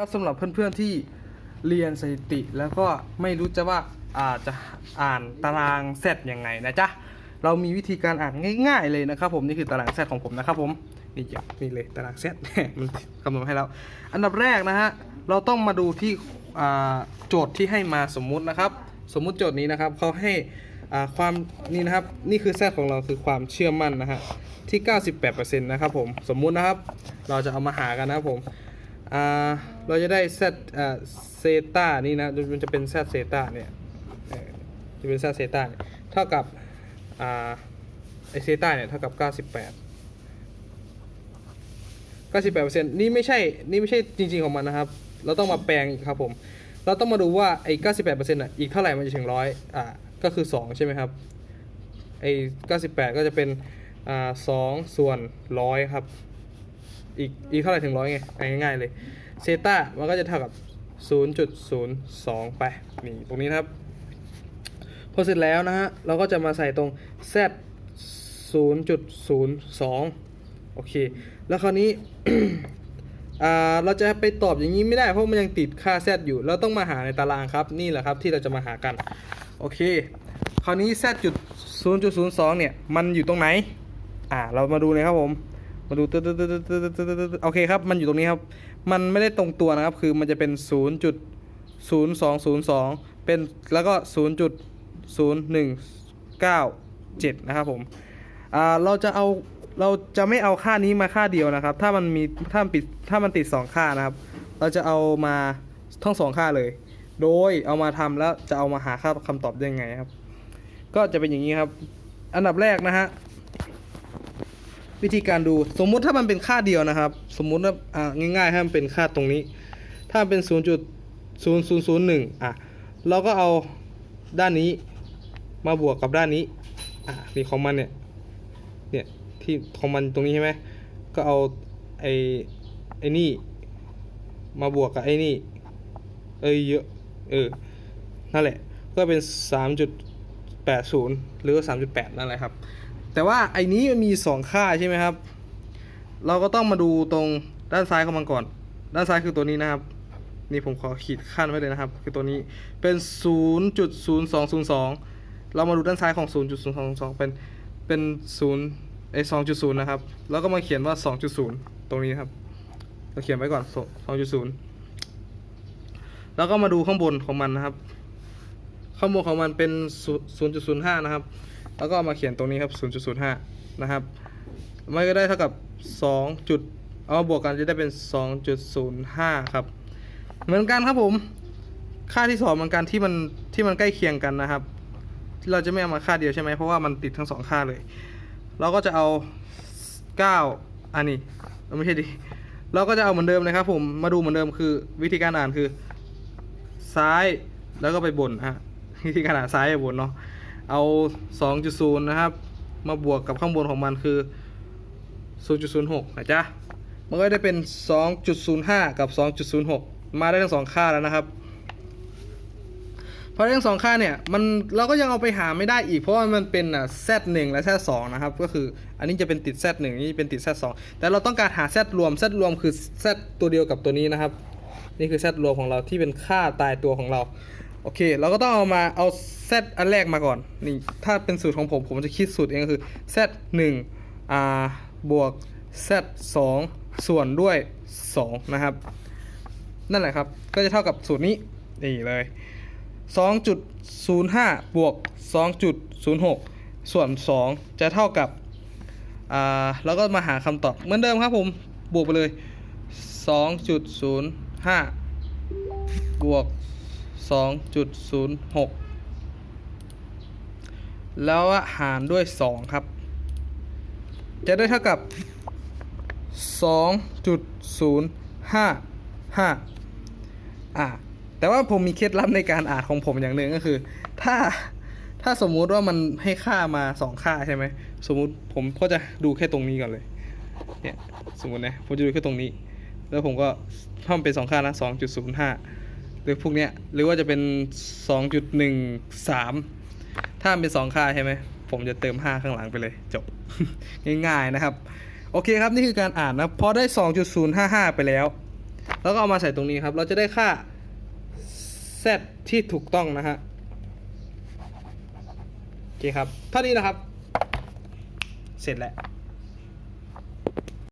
ครับสำหรับเพื่อนๆที่เรียนสถิติแล้วก็ไม่รู้จะว่าอาจะอ่านตารางเซตยังไงนะจ๊ะเรามีวิธีการอ่านง่ายๆเลยนะครับ ผมนี่คือตารางเซตของผมนะครับผมนี่จ้ะนี่เลยตารางเซตมันคำนวณให้แล้วอันดับแรกนะฮะเราต้องมาดูที่โจทย์ที่ให้มาสมมุตินะครับ สมมุติโจทย์นี้นะครับเขาให้ความนี่นะครับนี่คือแซดของเราคือความเชื่อมั่นนะฮะที่ 98%นะครับผมสมมุตินะครับ เราจะเอามาหากันนะครับผม เราจะได้ z เซตานี่นะมันจะเป็น z เซตาเนี่ยจะเป็น z เซตาเนี่ยเท่ากับไอเซตาเนี่ยเท่ากับ 98 98%นี่ไม่ใช่ นี่ไม่ใช่จริง ๆของมันนะครับ เราต้องมาแปลงอีกครับผม เราต้องมาดูว่าไอ้ 98%อะ อีกเท่าไหร่มันจะถึงร้อยอ่าก็คือ 2 ใช่ไหมครับ ไอ้ 98 ก็จะเป็น อ่า 2 ส่วนร้อยครับ อีกอีกเท่าไหร่ถึงร้อยไงง่ายๆเลยเซตามันก็จะเท่ากับ 0.02 ไปนี่ตรงนี้นะครับ พอเสร็จแล้วนะฮะเราก็จะมาใส่ตรง z 0.02 โอเค แล้วคราวนี้เราจะไปตอบอย่างนี้ไม่ได้เพราะมันยังติดค่า z อยู่ เราต้องมาหาในตารางครับ นี่แหละครับที่เราจะมาหากัน โอเค คราวนี้ z จุด0.02 เนี่ย มันอยู่ตรงไหน อ่า เรามาดูเลยครับผม มาดูตึ๊ดตึ๊ดตึ๊ดตึ๊ดตึ๊ดโอเคครับ มันอยู่ตรงนี้ครับ มันไม่ได้ตรงตัวนะครับ คือมันจะเป็น 0.0202 เป็นแล้วก็ 0.0197 นะครับผม อ่า เราจะเอา เราจะไม่เอาค่านี้มาค่าเดียวนะครับ ถ้ามันมี ถ้ามันปิด ถ้ามันติด 2 ค่านะครับ เราจะเอามาทั้งสองค่าเลย โดยเอามาทำแล้วจะเอามาหาค่าคำตอบได้ไงครับ ก็จะเป็นอย่างนี้ครับ อันดับแรกนะฮะ วิธีการดูสมมุติถ้ามันเป็นค่าเดียวนะครับ สมมุติว่าอ่าง่ายๆถ้ามันเป็นค่าตรงนี้ ถ้ามันเป็น 0.0001อะเราก็เอาด้านนี้มาบวกกับด้านนี้อะนี่ของมันเนี่ยเนี่ยที่ของมันตรงนี้ใช่ไหมก็เอาไอ้ไอ้นี่มาบวกกับไอ้นี่เอ้ยเยอะเออนั่นแหละก็เป็น 3.80 หรือว่า3.8 นั่นแหละครับ แต่ว่าไอ้นี้มันมี 2 ค่าใช่ไหมครับ เราก็ต้องมาดูตรงด้านซ้ายของมันก่อน ด้านซ้ายคือตัวนี้นะครับ นี่ผมขอขีดขั้นไว้เลยนะครับ คือตัวนี้เป็น 0.0202 เรามาดูด้านซ้ายของ 0.0202 เป็นเป็น0ไอ2.0 นะครับ แล้วก็มาเขียนว่า 2.0 ตรงนี้นครับ เราเขียนไว้ก่อน 2.0 แล้วก็มาดูข้างบนของมันนะครับ ข้างบนของมันเป็น 0.05 นะครับ แล้วก็เอามาเขียนตรงนี้ครับ 0.05 นะครับ มันก็ได้เท่ากับ 2 จุด เอามาบวกกันจะได้เป็น 2.05 ครับ เหมือนกันครับผม ค่าที่สองเหมือนกันที่มันที่มันใกล้เคียงกันนะครับ เราจะไม่เอามาค่าเดียวใช่ไหมเพราะว่ามันติดทั้งสองค่าเลย เราก็จะเอา 9 อันนี้ไม่ใช่ดิ เราก็จะเอาเหมือนเดิมเลยครับผม มาดูเหมือนเดิมคือวิธีการอ่านคือ ซ้ายแล้วก็ไปบนฮะวิธีการอ่านซ้ายไปบนเนาะ เอา 2.0 นะครับ มาบวกกับข้างบนของมันคือ 0.06 นะจ๊ะ มันก็ได้เป็น 2.05 กับ 2.06 มาได้ทั้งสองค่าแล้วนะครับ พอได้ทั้งสองค่าเนี่ย มันเราก็ยังเอาไปหาไม่ได้อีก เพราะว่ามันเป็นอะ z1 และ z2 นะครับ ก็คืออันนี้จะเป็นติด z1 นี่เป็นติด z2 แต่เราต้องการหา z รวม z รวมคือ z ตัวเดียวกับตัวนี้นะครับ นี่คือ z รวมของเราที่เป็นค่าตายตัวของเรา โอเค เราก็ต้องเอามาเอา z อันแรกมาก่อน นี่ ถ้าเป็นสูตรของผม ผมจะคิดสูตรเองก็คือ z 1อ่าบวก z 2ส่วนด้วย 2 นะครับ นั่นแหละครับ ก็จะเท่ากับสูตรนี้ นี่เลย 2.05 บวก 2.06 ส่วน 2 จะเท่ากับ อ่า แล้วก็มาหาคำตอบ เหมือนเดิมครับผม บวกไปเลย 2.05 บวก 2.06 แล้วหารด้วย 2 ครับ จะได้เท่ากับ 2.055อ่าแต่ว่าผมมีเคล็ดลับในการอ่านของผมอย่างหนึ่งก็คือ ถ้าถ้าสมมุติว่ามันให้ค่ามาสองค่าใช่ไหมสมมุติผมก็จะดูแค่ตรงนี้ก่อนเลยเนี่ยสมมตินะผมจะดูแค่ตรงนี้ แล้วผมก็ถ้ามันเป็นสองค่านะสองจุดศูนย์ หรือพวกเนี้ยหรือว่าจะเป็นสองจุดหนึ่งสามถ้าเป็นสองค่าใช่ไหม ผมจะเติมห้าข้างหลังไปเลยจบ ง่ายๆนะครับ โอเคครับ นี่คือการอ่านนะพอได้ 2.055 ไปแล้ว แล้วก็เอามาใส่ตรงนี้ครับ เราจะได้ค่า z ที่ถูกต้องนะฮะโอเคครับเท่านี้นะครับ เสร็จแล้ว